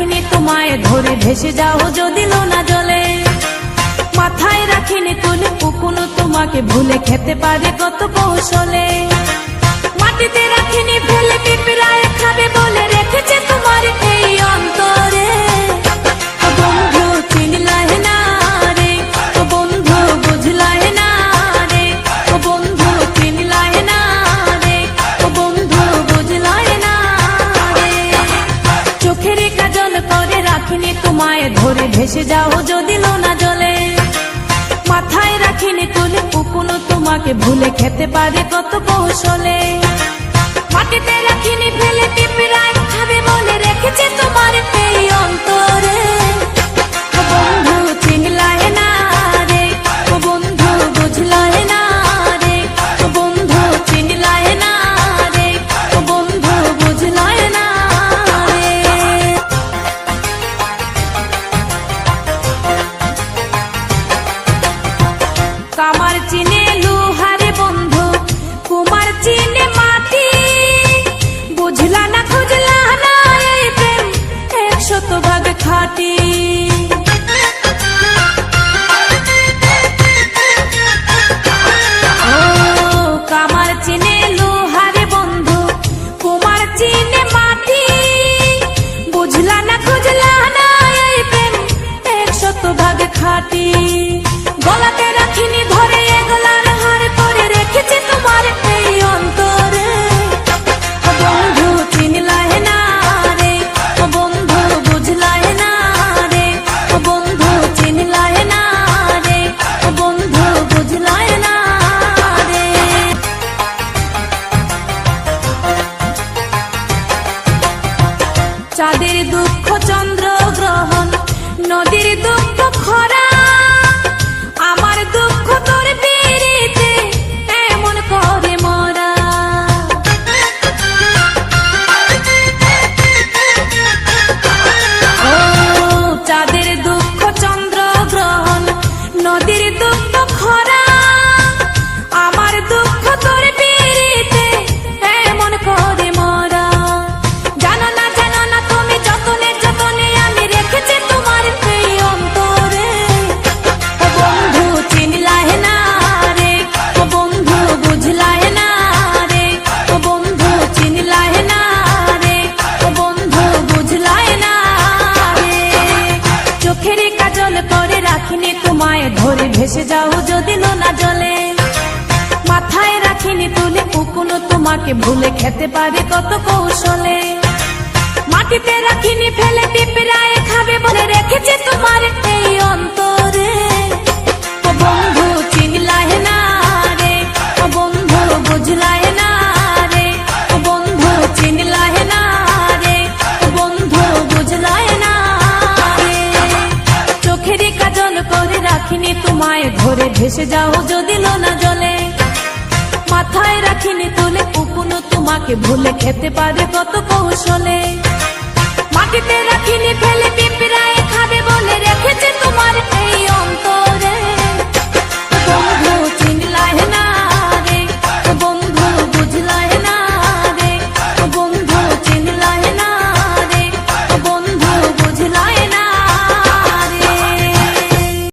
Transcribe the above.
রাখিনি তোমায় ধরে ভেসে যাও যদি না জলে। মাথায় রাখিনি কোন কুকুনো তোমাকে ভুলে খেতে পারে কত কৌশলে। মাটিতে তোমায় ধরে ভেসে যাও যদি লোনা জলে। মাথায় রাখিনি তুলে কুকুনো তোমাকে ভুলে খেতে পারে কত কৌশলে। মাটিতে রাখিনি ফেলে পিঁপড়ায়, খাবে বলে রেখেছে তোমার পেয়ে। ti. চাঁদের দুঃখ চন্দ্র গ্রহণ নদীর দুঃখ খর ভরে ভেসে যাও যদি নোনা জলে। মাথায় রাখিনি তুলে কুকুনো তোমাকে ভুলে খেতে পারে কত কৌশলে। মাটিতে রাখিনি ফেলে পিঁপড়ায় খাবে বলে রেখেছে তোমার ভরে ভেসে যাও যদি না জলে। মাথায় রাখিনি তোলে কুকুনো তোমাকে ভুলে খেতে পারে কত কৌশলে। মাটিতে রাখিনি ফেলে